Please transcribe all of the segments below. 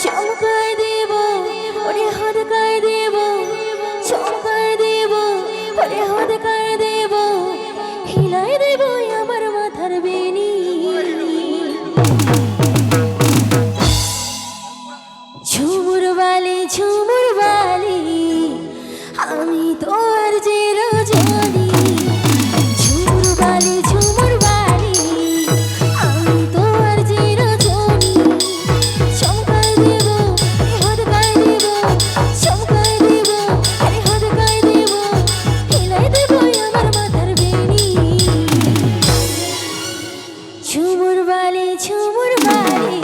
চমকায় দেব ওরে হাত গায়ে দেব 我的 ঝুমুর বালি ঝুমুর বালি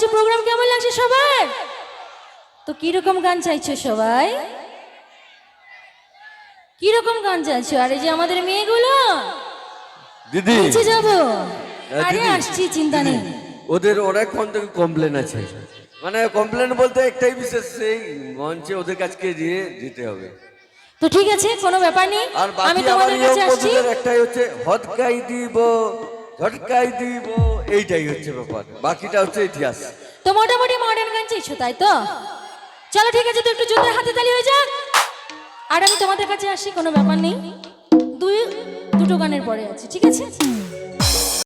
বলছি প্রোগ্রাম কেমন লাগছে সবার? তো কীরকম গান চাইছো সবাই? কীরকম গান চাইছো? আরে যে আমাদের মেয়েগুলো? দিদি। নিচে যাব। হ্যাঁ, আরে আসছি চিন্তা নেই। ওদের অনেকক্ষণ থেকে কমপ্লেন আছে। মানে কমপ্লেন বলতে একটাই বিশেষ সেই মঞ্চে ওদের কাছকে দিয়ে দিতে হবে। তো ঠিক আছে কোনো ব্যাপার নেই। আমি তোমাদের কাছে আসছি। একটাই হচ্ছে হদকাই দিব। ঝটকাই দিব, এইটাই হচ্ছে ব্যাপার। বাকিটা হচ্ছে ইতিহাস। তো মোটামুটি মডার্ন গান চাইছো, তাই তো? চলো ঠিক আছে, তো একটু জোরে হাতে তালি হয়ে যাক। আর আমি তোমাদের কাছে আসি, কোনো ব্যাপার নেই। দুই, দুটো গানের পরে আছি, ঠিক আছে?